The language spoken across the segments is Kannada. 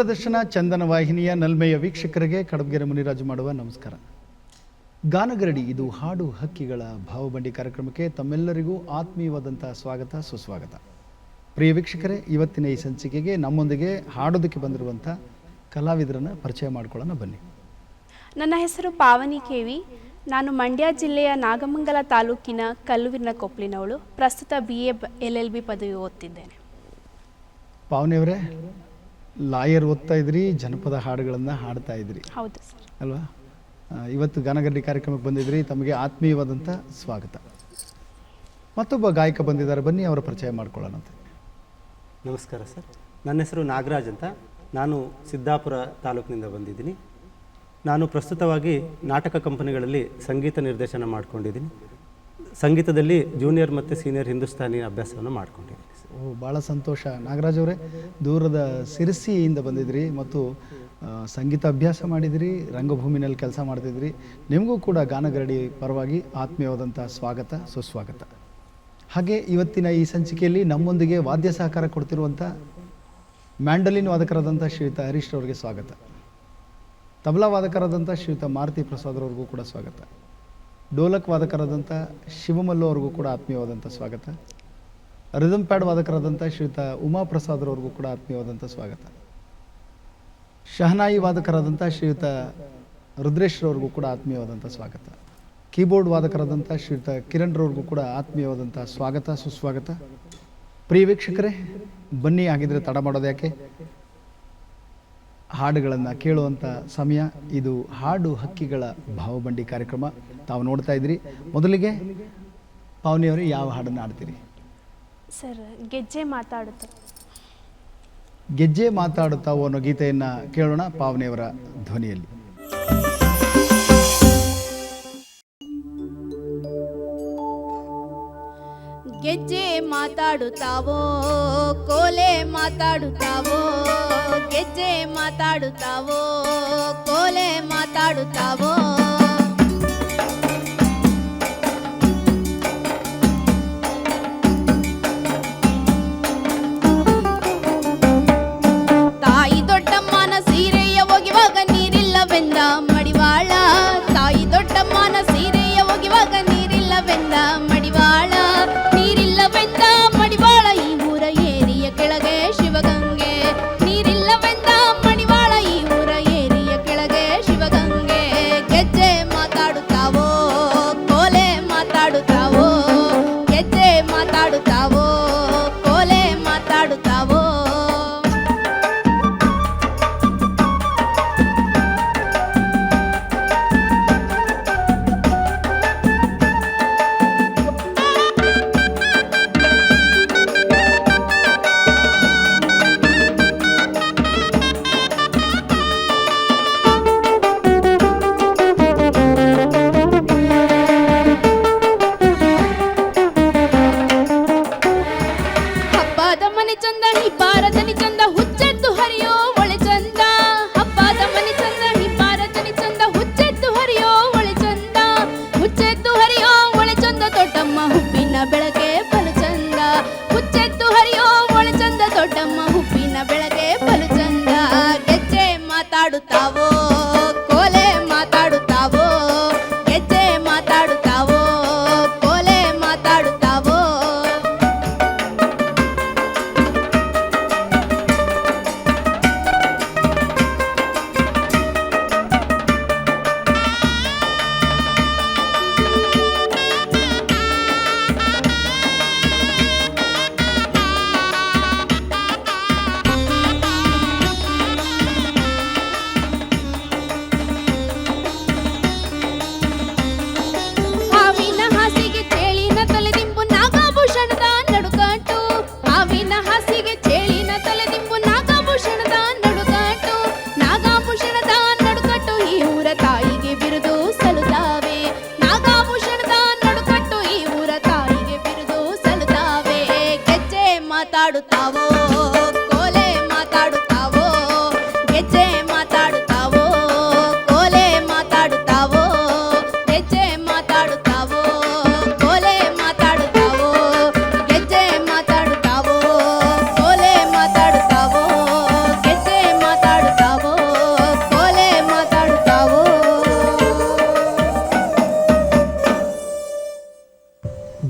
ದೂರದರ್ಶನ ಚಂದನ ವಾಹಿನಿಯ ನಲ್ಮೆಯ ವೀಕ್ಷಕರಿಗೆ ಕಡಬಗೆರೆ ಮುನಿರಾಜು ಮಾಡುವ ನಮಸ್ಕಾರ. ಗಾನಗರಡಿ ಇದು ಹಾಡು ಹಕ್ಕಿಗಳ ಭಾವಬಂಡಿ ಕಾರ್ಯಕ್ರಮಕ್ಕೆ ತಮ್ಮೆಲ್ಲರಿಗೂ ಆತ್ಮೀಯವಾದಂಥ ಸ್ವಾಗತ ಸುಸ್ವಾಗತ. ಪ್ರಿಯ ವೀಕ್ಷಕರೇ ಇವತ್ತಿನ ಈ ಸಂಚಿಕೆಗೆ ನಮ್ಮೊಂದಿಗೆ ಹಾಡೋದಕ್ಕೆ ಬಂದಿರುವಂಥ ಕಲಾವಿದರನ್ನು ಪರಿಚಯ ಮಾಡಿಕೊಳ್ಳೋಣ ಬನ್ನಿ. ನನ್ನ ಹೆಸರು ಪಾವನಿ ಕೇವಿ. ನಾನು ಮಂಡ್ಯ ಜಿಲ್ಲೆಯ ನಾಗಮಂಗಲ ತಾಲೂಕಿನ ಕಲ್ಲುವಿನ ಕೊಪ್ಪಲಿನವಳು ಪ್ರಸ್ತುತ B A L L B ಪದವಿ ಓದ್ತಿದ್ದೇನೆ. ಪಾವನಿಯವರೇ ಲಾಯರ್ ಓದ್ತಾ ಇದ್ರಿ ಜನಪದ ಹಾಡುಗಳನ್ನು ಹಾಡ್ತಾ ಇದ್ರಿ. ಹೌದು ಸರ್. ಅಲ್ವಾ? ಇವತ್ತು ಗಾನಗಡ್ಡಿ ಕಾರ್ಯಕ್ರಮಕ್ಕೆ ಬಂದಿದ್ರಿ ತಮಗೆ ಆತ್ಮೀಯವಾದಂಥ ಸ್ವಾಗತ. ಮತ್ತೊಬ್ಬ ಗಾಯಕ ಬಂದಿದ್ದಾರೆ ಬನ್ನಿ ಅವರ ಪರಿಚಯ ಮಾಡ್ಕೊಳ್ಳೋಣ ನಮಸ್ಕಾರ ಸರ್. ನನ್ನ ಹೆಸರು ನಾಗರಾಜ್ ಅಂತ. ನಾನು ಸಿದ್ದಾಪುರ ತಾಲೂಕಿನಿಂದ ಬಂದಿದ್ದೀನಿ. ನಾನು ಪ್ರಸ್ತುತವಾಗಿ ನಾಟಕ ಕಂಪನಿಗಳಲ್ಲಿ ಸಂಗೀತ ನಿರ್ದೇಶನ ಮಾಡ್ಕೊಂಡಿದ್ದೀನಿ. ಸಂಗೀತದಲ್ಲಿ ಜೂನಿಯರ್ ಮತ್ತು ಸೀನಿಯರ್ ಹಿಂದೂಸ್ತಾನಿ ಅಭ್ಯಾಸವನ್ನು ಮಾಡ್ಕೊಂಡಿದ್ದೀನಿ. ಭಾಳ ಸಂತೋಷ. ನಾಗರಾಜ್ ಅವರೇ, ದೂರದ ಸಿರಿಸಿಯಿಂದ ಬಂದಿದ್ರಿ ಮತ್ತು ಸಂಗೀತ ಅಭ್ಯಾಸ ಮಾಡಿದಿರಿ, ರಂಗಭೂಮಿನಲ್ಲಿ ಕೆಲಸ ಮಾಡ್ತಿದ್ರಿ. ನಿಮಗೂ ಕೂಡ ಗಾನಗರಡಿ ಪರವಾಗಿ ಆತ್ಮೀಯವಾದಂಥ ಸ್ವಾಗತ, ಸುಸ್ವಾಗತ. ಹಾಗೆ ಇವತ್ತಿನ ಈ ಸಂಚಿಕೆಯಲ್ಲಿ ನಮ್ಮೊಂದಿಗೆ ವಾದ್ಯ ಸಹಕಾರ ಕೊಡ್ತಿರುವಂಥ ಮ್ಯಾಂಡಲಿನ್ ವಾದಕರಾದಂಥ ಶ್ರೀಯುತ ಹರೀಶ್ ಅವರಿಗೆ ಸ್ವಾಗತ. ತಬಲಾ ವಾದಕರಾದಂಥ ಶ್ರೀಯುತ ಮಾರುತಿ ಪ್ರಸಾದ್ ಅವ್ರಿಗೂ ಕೂಡ ಸ್ವಾಗತ. ಡೋಲಕ್ ವಾದಕರಾದಂಥ ಶಿವಮಲ್ಲು ಅವ್ರಿಗೂ ಕೂಡ ಆತ್ಮೀಯವಾದಂಥ ಸ್ವಾಗತ. ರಿದಮ್ ಪ್ಯಾಡ್ ವಾದಕರಾದಂಥ ಶ್ರೀತ ಉಮಾಪ್ರಸಾದ್ ಅವ್ರಿಗೂ ಕೂಡ ಆತ್ಮೀಯವಾದಂಥ ಸ್ವಾಗತ. ಶಹನಾಯಿ ವಾದಕರಾದಂಥ ಶ್ರೀಯುತ ರುದ್ರೇಶ್ರವ್ರಿಗೂ ಕೂಡ ಆತ್ಮೀಯವಾದಂಥ ಸ್ವಾಗತ. ಕೀಬೋರ್ಡ್ ವಾದಕರಾದಂಥ ಶ್ರೀಯುತ ಕಿರಣ್ ರವ್ರಿಗೂ ಕೂಡ ಆತ್ಮೀಯವಾದಂಥ ಸ್ವಾಗತ, ಸುಸ್ವಾಗತ. ಪ್ರಿಯ ವೀಕ್ಷಕರೇ, ಬನ್ನಿ ಆಗಿದ್ರೆ ತಡ ಮಾಡೋದು ಯಾಕೆ? ಹಾಡುಗಳನ್ನು ಕೇಳುವಂಥ ಸಮಯ, ಇದು ಹಾಡು ಹಕ್ಕಿಗಳ ಭಾವಬಂಡಿ ಕಾರ್ಯಕ್ರಮ. ತಾವು ನೋಡ್ತಾ ಇದ್ರಿ ಮೊದಲಿಗೆ, ಪಾವನಿಯವರು, ಯಾವ ಹಾಡನ್ನು ಹಾಡ್ತೀರಿ? ಸರ್ ಗೆಜ್ಜೆ ಮಾತಾಡುತ್ತೆ? ಗೆಜ್ಜೆ ಮಾತಾಡುತ್ತಾ ಅನ್ನೋ ಗೀತೆಯನ್ನು ಕೇಳೋಣ ಪಾವನೆಯವರ ಧ್ವನಿಯಲ್ಲಿ. ಗೆಜ್ಜೆ ಮಾತಾಡುತ್ತಾವೋ ಕೋಲೆ ಮಾತಾಡುತ್ತಾವೋ ಗೆಜ್ಜೆ ಮಾತಾಡುತ್ತಾವೋ ಕೋಲೆ ಮಾತಾಡುತ್ತಾವೋ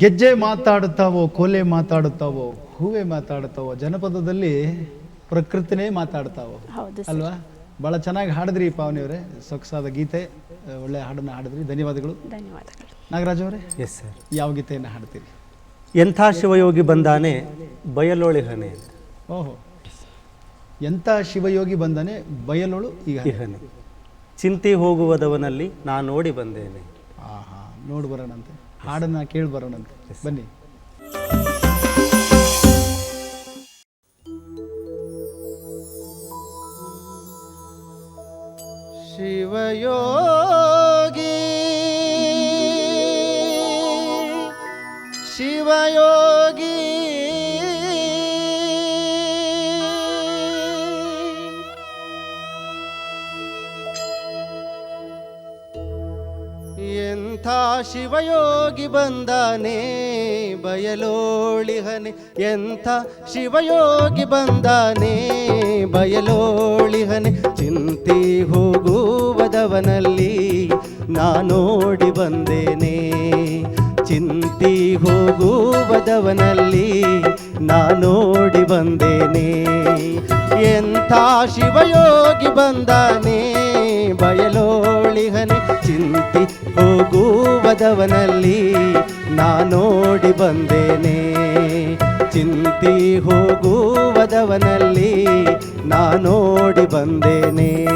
ಗೆಜ್ಜೆ ಮಾತಾಡುತ್ತಾವೋ ಕೋಲೆ ಮಾತಾಡುತ್ತಾವೋ ಹೂವೆ ಮಾತಾಡುತ್ತಾವೋ ಜನಪದದಲ್ಲಿ ಪ್ರಕೃತಿನೇ ಮಾತಾಡ್ತಾವೋ ಹೌದು ಅಲ್ವಾ? ಭಾಳ ಚೆನ್ನಾಗಿ ಹಾಡಿದ್ರಿ ಪಾವನಿಯವರೇ. ಸೊಗಸಾದ ಗೀತೆ ಒಳ್ಳೆ ಹಾಡನ್ನು ಹಾಡಿದ್ರಿ. ಧನ್ಯವಾದಗಳು. ಧನ್ಯವಾದಗಳು. ನಾಗರಾಜ್ ಅವರೇ ಎಸ್ ಸರ್ ಯಾವ ಗೀತೆಯನ್ನು ಹಾಡ್ತೀರಿ? ಎಂಥ ಶಿವಯೋಗಿ ಬಂದಾನೆ ಬಯಲೋಳಿ ಹನೆ ಓಹೋ. ಎಂಥ ಶಿವಯೋಗಿ ಬಂದಾನೆ ಬಯಲೋಳು ಈಗ ಹನೆ ಚಿಂತೆ ಹೋಗುವದವನಲ್ಲಿ ನಾನು ನೋಡಿ ಬಂದೇನೆ. ಆಹಾ ನೋಡಿ ಬರೋಣಂತೆ. ಹಾಡನ್ನ ಕೇಳಿ ಬರೋಣಂತೆ ಬನ್ನಿ. ಶಿವಯೋಗಿ ಶಿವಯೋಗಿ ಎಂಥ ಶಿವಯೋಗಿ ಬಂದಾನೆ ಬಯಲೋಳಿಹನೆ ಎಂಥ ಶಿವಯೋಗಿ ಬಂದಾನೆ ಬಯಲೋಳಿಹನೆ ಚಿಂತಿ ಹೋಗುವುದವನಲ್ಲಿ ನಾನೋಡಿ ಬಂದೇನೆ. ಚಿಂತಿ ಹೋಗುವುದವನಲ್ಲಿ ನಾನೋಡಿ ಬಂದೇನೆ. ಎಂಥ ಶಿವಯೋಗಿ ಬಂದಾನೆ ಬಯಲೋಳಿಹನೆ ಚಿಂತಿ ಹೋಗುವದವನಲ್ಲಿ ನಾನೋಡಿ ಬಂದೇನೆ. ಚಿಂತಿ ಹೋಗುವದವನಲ್ಲಿ ನಾನೋಡಿ ಬಂದೇನೆ.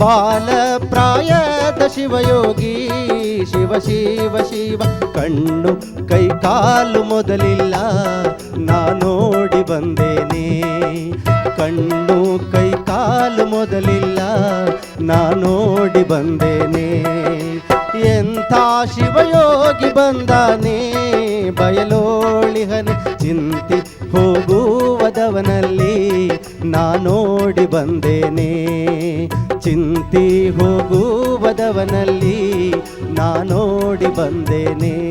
ಶಿವ ಬಾಲ ಪ್ರಾಯದ ಶಿವಯೋಗಿ. ಶಿವ ಶಿವ ಶಿವ, ಕಣ್ಣು, ಕೈ, ಕಾಲು ಮೊದಲಿಲ್ಲ. ನಾನೋಡಿ ಬಂದೇನೆ. ಕಣ್ಣು, ಕೈ, ಕಾಲು ಮೊದಲಿಲ್ಲ. ನಾನೋಡಿ ಬಂದೇನೆ. ಎಂಥ ಶಿವಯೋಗಿ ಬಂದಾನೆ. ಬಯಲೋಳಿಹನೆ ಚಿಂತಿ ಹೋಗುವದವನಲ್ಲಿ. ನಾನೋಡಿ ಬಂದೇನೆ. ಚಿಂತಿ ಹೋಗುವದವನಲ್ಲಿ ನಾನೋಡಿ ಬಂದೇನೆ.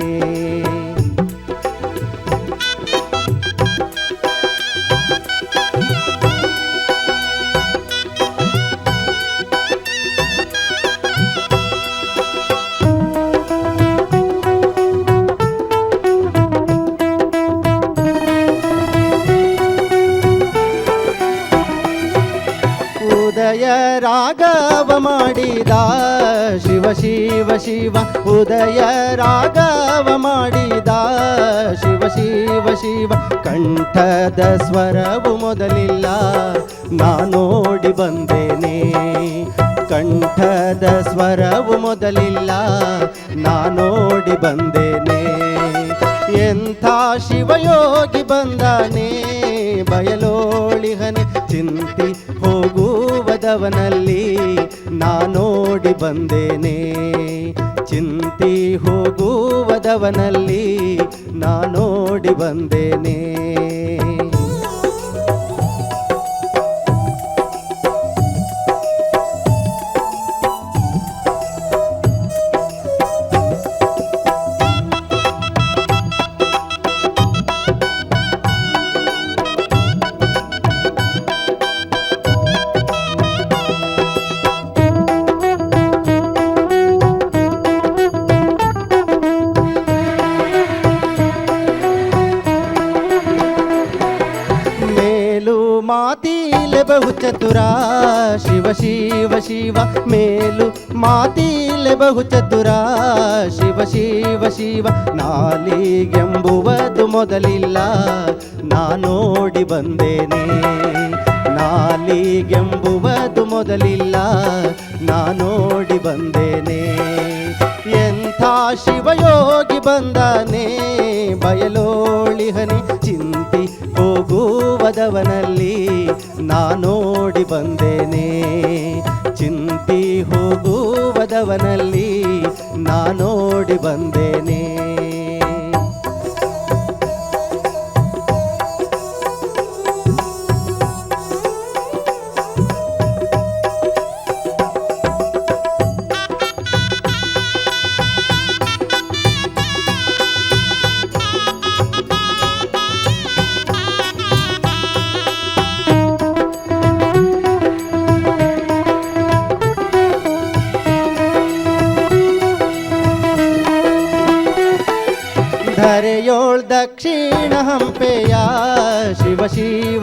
ರಾಗವ ಮಾಡಿದ ಶಿವ ಶಿವ ಶಿವ, ಉದಯ ರಾಘವ ಮಾಡಿದ ಶಿವ ಶಿವ ಶಿವ, ಕಂಠದ ಸ್ವರವು ಮೊದಲಿಲ್ಲ. ನಾನೋಡಿ ಬಂದೇನೆ, ಕಂಠದ ಸ್ವರವು ಮೊದಲಿಲ್ಲ. ನಾನೋಡಿ ಬಂದೇನೆ, ಎಂಥ ಶಿವಯೋಗಿ ಬಂದಾನೆ ಬಯಲೋಳಿಹನೆ ಚಿಂತಿ ಹೋಗುವದವನಲ್ಲಿ ನಾನೋಡಿ ಬಂದೇನೆ. ಚಿಂತಿ ಹೋಗುವದವನಲ್ಲಿ ನಾನೋಡಿ ಬಂದೇನೆ. ಶಿವ ಶಿವ ಮೇಲು ಮಾತಿಲೆ ಬಹು ಚತುರ ಶಿವ ಶಿವ ಶಿವ ನಾಲಿಗೆಂಬುವುದು ಮೊದಲಿಲ್ಲ. ನಾನೋಡಿ ಬಂದೇನೆ. ನಾಲಿಗೆಂಬುವುದು ಮೊದಲಿಲ್ಲ. ನಾನೋಡಿ ಬಂದೇನೆ. ಎಂಥ ಶಿವಯೋಗಿ ಬಂದಾನೆ. ಬಯಲೋಳಿಹನಿ ಚಿಂತಿ ಹೋಗುವದವನಲ್ಲಿ ನಾನೋಡಿ ಬಂದೇನೆ. ಚಿಂತಿ ಹೋಗುವದವನಲ್ಲಿ ನಾನೋಡಿ ನೋಡಿ ಧರೆಯೋಳ್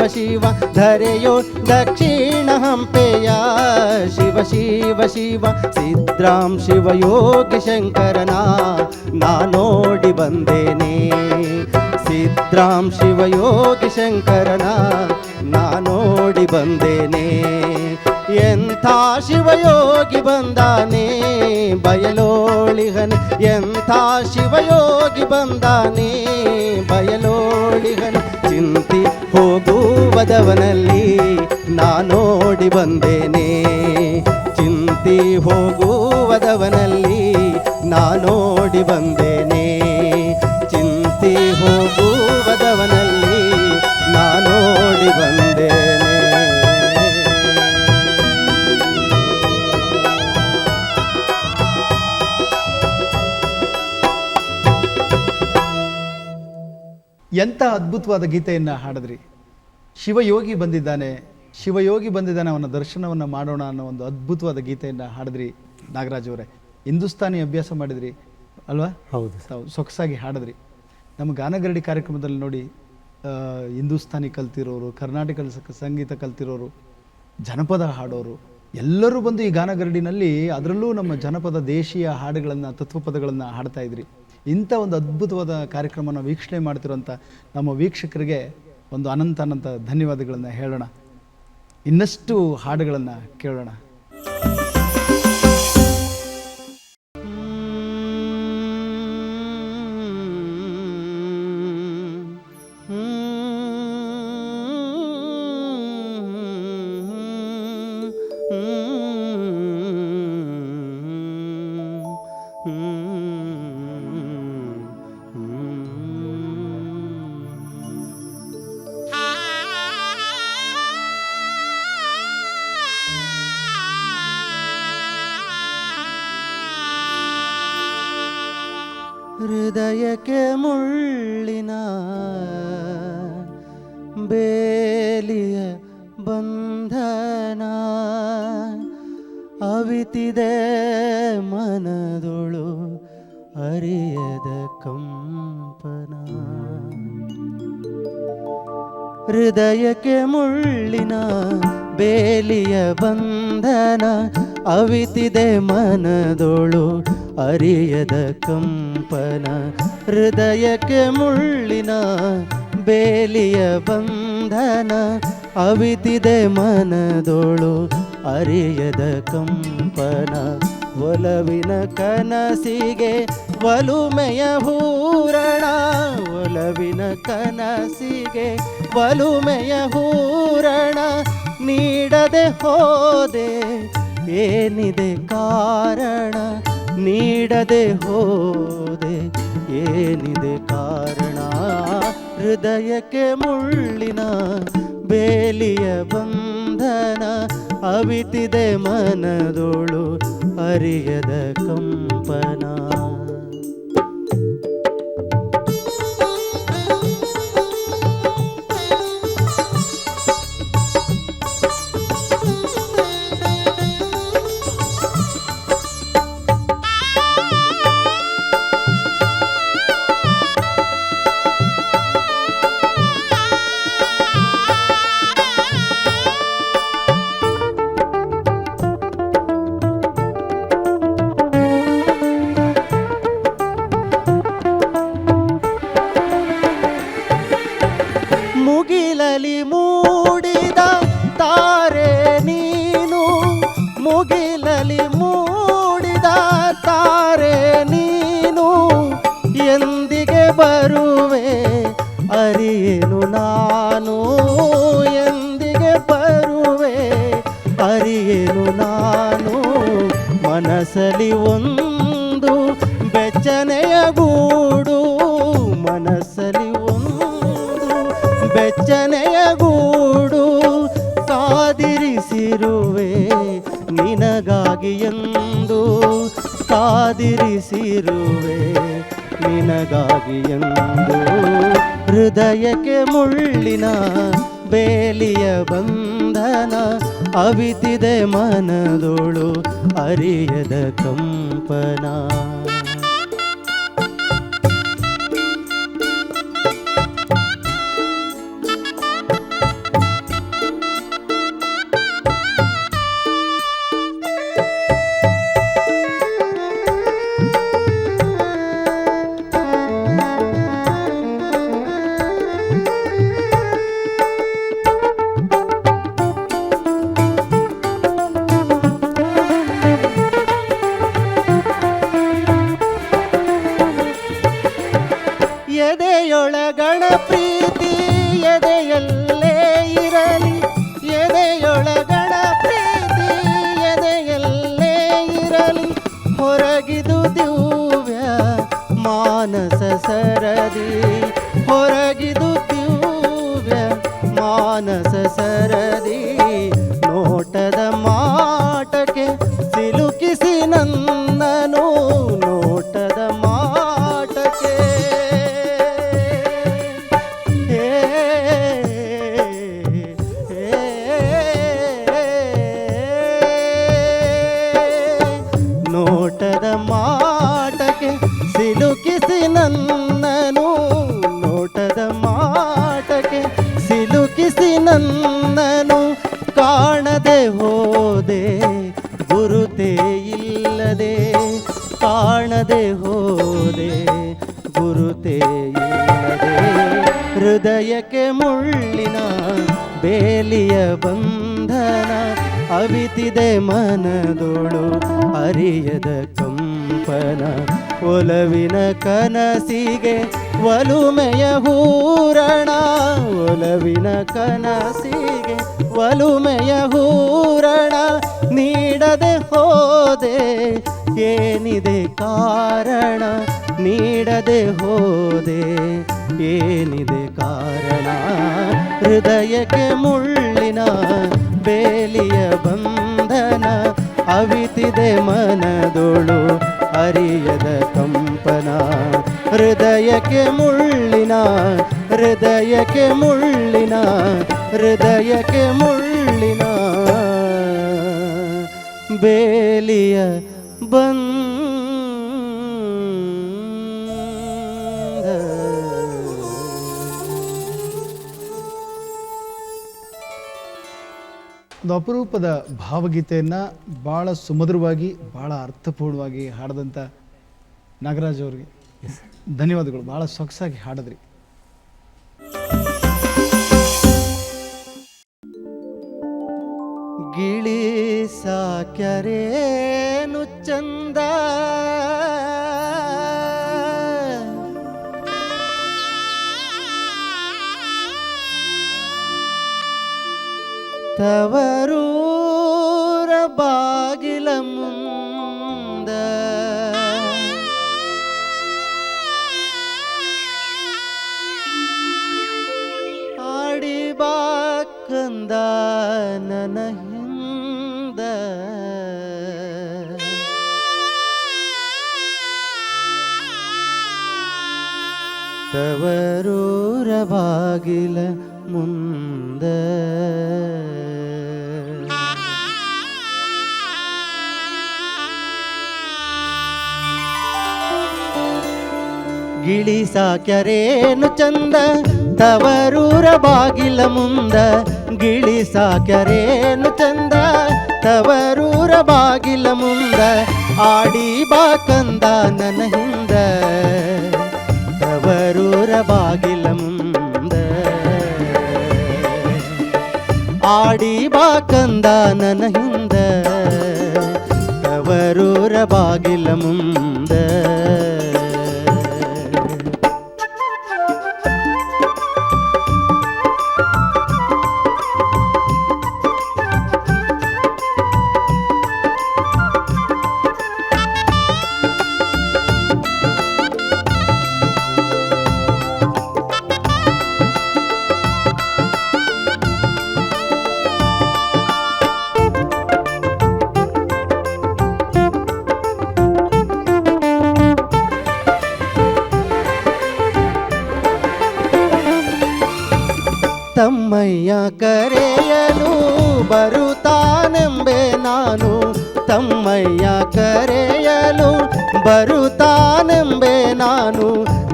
ಶಿವ ಧರೆಯೋಳ್ ದಕ್ಷಿಣ ಹಂಪೆಯ ಶಿವ ಶಿವ ಶಿವ ಸಿದ್ರಾಂ ಶಿವ ಯೋಗಿ ಶಂಕರನ ನಾನೋಡಿ ಬಂದೇನೆ. ಸಿದ್ರಾಂ ಶಿವ ಯೋಗಿ ಶಂಕರನ ನಾನೋಡಿ ಬಂದೇನೆ. ಎಂಥ ಶಿವಯೋಗಿ ಬಂದಾನೆ ಬಯಲೋಳಿಗನೆ. ಎಂಥ ಶಿವಯೋಗಿ ಬಂದಾನೆ ಬಯಲೋಳಿಗನೆ. ಚಿಂತಿ ಹೋಗುವದವನಲ್ಲಿ ನಾನೋಡಿ ಬಂದೇನೆ. ಚಿಂತಿ ಹೋಗುವದವನಲ್ಲಿ ನಾನೋಡಿ ಬಂದೇನೆ. ಚಿಂತಿ ಹೋಗುವದವನಲ್ಲಿ ನಾನೋಡಿ ಬಂದೇನೆ. ಎಂಥ ಅದ್ಭುತವಾದ ಗೀತೆಯನ್ನು ಹಾಡಿದ್ರಿ? ಶಿವಯೋಗಿ ಬಂದಿದ್ದಾನೆ. ಶಿವಯೋಗಿ ಬಂದಿದ್ದಾನೆ ಅವನ ದರ್ಶನವನ್ನು ಮಾಡೋಣ ಅನ್ನೋ ಒಂದು ಅದ್ಭುತವಾದ ಗೀತೆಯನ್ನು ಹಾಡಿದ್ರಿ ನಾಗರಾಜ್ ಅವರೇ. ಹಿಂದೂಸ್ತಾನಿ ಅಭ್ಯಾಸ ಮಾಡಿದ್ರಿ ಅಲ್ವಾ? ಹೌದು. ತಾವು ಸೊಗಸಾಗಿ ಹಾಡಿದ್ರಿ. ನಮ್ಮ ಗಾನಗರಡಿ ಕಾರ್ಯಕ್ರಮದಲ್ಲಿ ನೋಡಿ ಹಿಂದೂಸ್ತಾನಿ ಕಲ್ತಿರೋರು ಕರ್ನಾಟಕ ಸಂಗೀತ ಕಲ್ತಿರೋರು ಜನಪದ ಹಾಡೋರು ಎಲ್ಲರೂ ಬಂದು ಈ ಗಾನಗರಡಿನಲ್ಲಿ ಅದರಲ್ಲೂ ನಮ್ಮ ಜನಪದ ದೇಶೀಯ ಹಾಡುಗಳನ್ನು ತತ್ವಪದಗಳನ್ನು ಹಾಡ್ತಾ ಇದ್ರಿ. ಇಂಥ ಒಂದು ಅದ್ಭುತವಾದ ಕಾರ್ಯಕ್ರಮವನ್ನು ವೀಕ್ಷಣೆ ಮಾಡ್ತಿರೋಂಥ ನಮ್ಮ ವೀಕ್ಷಕರಿಗೆ ಒಂದು ಅನಂತ ಅನಂತ ಧನ್ಯವಾದಗಳನ್ನು ಹೇಳೋಣ. ಇನ್ನಷ್ಟು ಹಾಡುಗಳನ್ನು ಕೇಳೋಣ. ಹೃದಯಕ್ಕೆ ಮುಳ್ಳಿನ ಬೇಲಿಯ ಬಂಧನ ಅವಿತಿದೆ ಮನದೊಳು ಅರಿಯದ ಕಂಪನ. ಹೃದಯಕ್ಕೆ ಮುಳ್ಳಿನ ಬೇಲಿಯ ಬಂಧನ ಅವಿತಿದೆ ಮನದೊಳು ಅರಿಯದ ಕಂಪನ ಹೃದಯಕ್ಕೆ ಮುಳ್ಳಿನ, ಬೇಲಿಯ ಬಂಧನ, ಅವಿತಿದೆ ಮನದೊಳು ಅರಿಯದ ಕಂಪನ. ಒಲವಿನ ಕನಸಿಗೆ ವಲುಮೆಯ ಹೂರಣ, ಒಲವಿನ ಕನಸಿಗೆ ವಲುಮೆಯ ಹೂರಣ ನೀಡದೆ ಹೋದೆ, ಏನಿದೆ ಕಾರಣ? ನೀಡದೆ ಹೋದೆ ಏನಿದೆ ಕಾರಣ? ಹೃದಯಕ್ಕೆ ಮುಳ್ಳಿನ ಬೇಲಿಯ ಬಂಧನ ಅವಿತಿದೆ ಮನದೋಳು ಅರಿಯದ ಕಂಪನ. ಮನಸ್ಸಲಿ ಒಂದು ಬೆಚ್ಚನೆಯ ಗೂಡು ಕಾದಿರಿಸಿರುವೆ ನಿನಗಾಗಿ ಎಂದು ಕಾದಿರಿಸಿರುವೆ ನಿನಗಾಗಿ ಎಂದು ಹೃದಯಕ್ಕೆ ಮುಳ್ಳಿನ ಬೇಲಿಯ ಬಂಧನ ಅವಿತಿದೆ ಮನದೋಳು ಅರಿಯದ ಕಂಪನ. ಹೂರಣ ನೀಡದೆ ಹೋದೆ, ಏನಿದೆ ಕಾರಣ ನೀಡದೆ ಹೋದೆ, ಏನಿದೆ ಕಾರಣ? ಹೃದಯಕ್ಕೆ ಮುಳ್ಳಿನ ಬೇಲಿಯ ಬಂಧನ ಅವಿತಿದೆ ಮನದೋಳು ಅರಿಯದ ಕಂಪನ. ಹೃದಯಕ್ಕೆ ಮುಳ್ಳಿನ ಹೃದಯಕ್ಕೆ ಮುಳ್ಳಿನ, ಹೃದಯಕ್ಕೆ ಮುಳ್ಳಿನ ಬೇಲಿಯ ಬಂದ ಒಂದು ಅಪರೂಪದ ಭಾವಗೀತೆಯನ್ನು ಭಾಳ ಸುಮಧುರವಾಗಿ ಭಾಳ ಅರ್ಥಪೂರ್ಣವಾಗಿ ಹಾಡಿದಂಥ ನಾಗರಾಜ್ ಅವ್ರಿಗೆ. ಧನ್ಯವಾದಗಳು. ಭಾಳ ಸೊಗಸಾಗಿ ಹಾಡಿದ್ರಿ. ಸಾಕ್ಯರೇನು ಚಂದ ತವರೂರ ತವರೂರ ಬಾಗಿಲ ಮುಂದ ಗಿಳಿ ಸಾಕ್ಯರೇನು ಚಂದ ತವರೂರ ಬಾಗಿಲ ಮುಂದ ಗಿಳಿ ಸಾಕ್ಯರೇನು ಚಂದ ತವರೂರ ಬಾಗಿಲ ಮುಂದ ಆಡಿ ಬಾಕಂದ ನನ್ನ ಹಿಂದ ತವರೂರ ಬಾಗಿಲ ಮುಂದ ಆಡಿ ಬಾಕಂದ ನನ್ನ ಹಿಂದ ತವರೂರ ಬಾಗಿಲ ಮುಂದ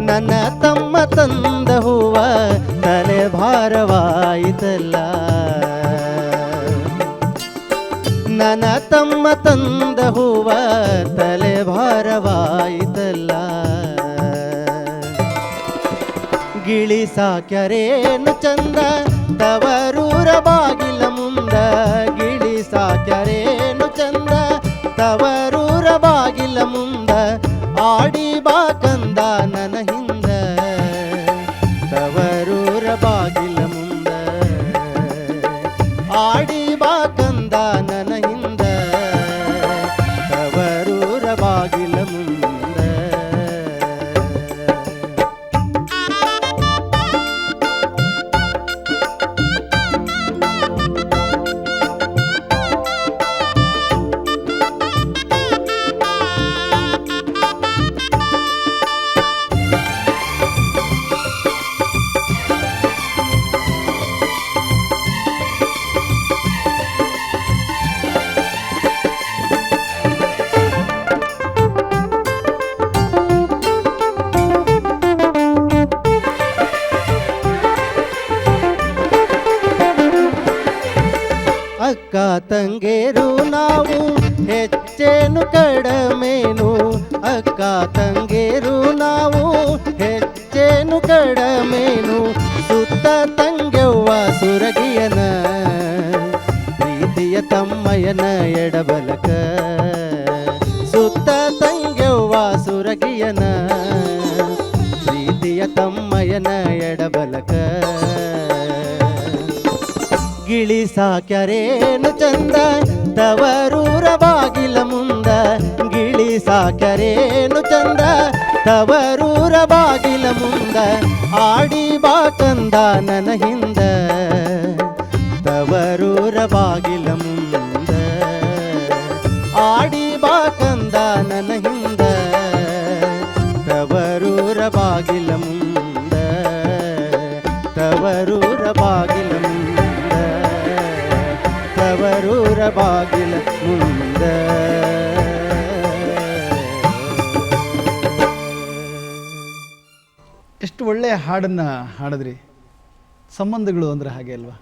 ನನ್ನ ತಮ್ಮ ತಂದ ಹೂವ ತಲೆ ಭಾರವಾಯಿತಲ್ಲ. ನನ್ನ ತಮ್ಮ ತಂದ ಹೂವ ತಲೆ ಭಾರವಾಯಿತಲ್ಲ. ಗಿಳಿ ಸಾಕ್ಯರೇನು ಚಂದ, ತವರೂರ ಬಾಗಿಲ ಮುಂದ ಗಿಳಿ ಸಾಕ್ಯರೇನು ಚಂದ, ತವರೂರ ಬಾಗಿಲ ಮುಂದ ಆಡಿ ಬಾ ತಮ್ಮಯ್ಯನ ಎಡಬಲಕ. ಸುತ್ತ ತಂಗೆವ್ವ ಸುರಗಿಯನ. ಪ್ರೀತಿಯ ತಮ್ಮಯನ ಎಡಬಲಕ. ಗಿಳಿ ಸಾಕ್ಯರೇನು ಚಂದ. ತವರೂರ ಬಾಗಿಲ ಮುಂದ. ಗಿಳಿ ಸಾಕ್ಯರೇನು ಚಂದ. ತವರೂರ ಬಾಗಿಲ ಮುಂದ. ಆಡಿ ಬಾ ಕಂದ ನನ್ನ ಹಿಂದ. ತವರೂರ ಬಾಗಿಲ ಮುಂದ ತವರೂರ ಬಾಗಿಲ ಮುಂದ. ಎಷ್ಟು ಒಳ್ಳೆಯ ಹಾಡನ್ನು ಹಾಡಿದ್ರಿ. ಸಂಬಂಧಗಳು ಅಂದರೆ ಹಾಗೆ ಅಲ್ವಾ?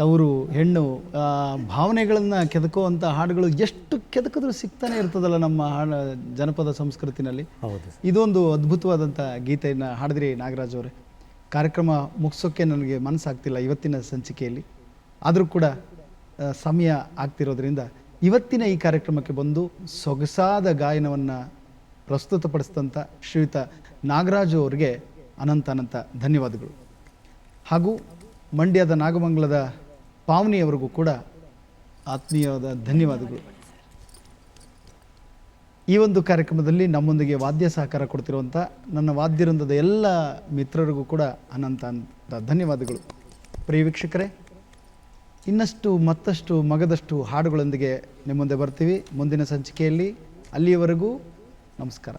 ತವರು ಹೆಣ್ಣು ಭಾವನೆಗಳನ್ನು ಕೆದಕುವಂಥ ಹಾಡುಗಳು ಎಷ್ಟು ಕೆದಕಿದ್ರೂ ಸಿಗ್ತಾನೆ ಇರ್ತದಲ್ಲ ನಮ್ಮ ಹಾಡು ಜನಪದ ಸಂಸ್ಕೃತಿನಲ್ಲಿ. ಹೌದು ಇದೊಂದು ಅದ್ಭುತವಾದಂಥ ಗೀತೆಯನ್ನು ಹಾಡಿದ್ರಿ ನಾಗರಾಜ್ ಅವರೇ. ಕಾರ್ಯಕ್ರಮ ಮುಗಿಸೋಕ್ಕೆ ನನಗೆ ಮನಸ್ಸಾಗ್ತಿಲ್ಲ ಇವತ್ತಿನ ಸಂಚಿಕೆಯಲ್ಲಿ. ಆದರೂ ಕೂಡ ಸಮಯ ಆಗ್ತಿರೋದ್ರಿಂದ ಇವತ್ತಿನ ಈ ಕಾರ್ಯಕ್ರಮಕ್ಕೆ ಬಂದು ಸೊಗಸಾದ ಗಾಯನವನ್ನು ಪ್ರಸ್ತುತಪಡಿಸಿದಂಥ ಶ್ರೀಯುತ ನಾಗರಾಜು ಅವರಿಗೆ ಅನಂತ ಅನಂತ ಧನ್ಯವಾದಗಳು. ಹಾಗೂ ಮಂಡ್ಯದ ನಾಗಮಂಗಲದ ಪಾವನಿಯವರಿಗೂ ಕೂಡ ಆತ್ಮೀಯವಾದ ಧನ್ಯವಾದಗಳು. ಈ ಒಂದು ಕಾರ್ಯಕ್ರಮದಲ್ಲಿ ನಮ್ಮೊಂದಿಗೆ ವಾದ್ಯ ಸಹಕಾರ ಕೊಡ್ತಿರುವಂಥ ನನ್ನ ವಾದ್ಯವೃಂದದ ಎಲ್ಲ ಮಿತ್ರರಿಗೂ ಕೂಡ ಅನಂತ ಅನಂತ ಧನ್ಯವಾದಗಳು. ಪ್ರಿಯ ವೀಕ್ಷಕರೇ ಇನ್ನಷ್ಟು ಮತ್ತಷ್ಟು ಮಗದಷ್ಟು ಹಾಡುಗಳೊಂದಿಗೆ ನಿಮ್ಮ ಮುಂದೆ ಬರ್ತೀವಿ. ಮುಂದಿನ ಸಂಚಿಕೆಯಲ್ಲಿ ಅಲ್ಲಿಯವರೆಗೂ ನಮಸ್ಕಾರ.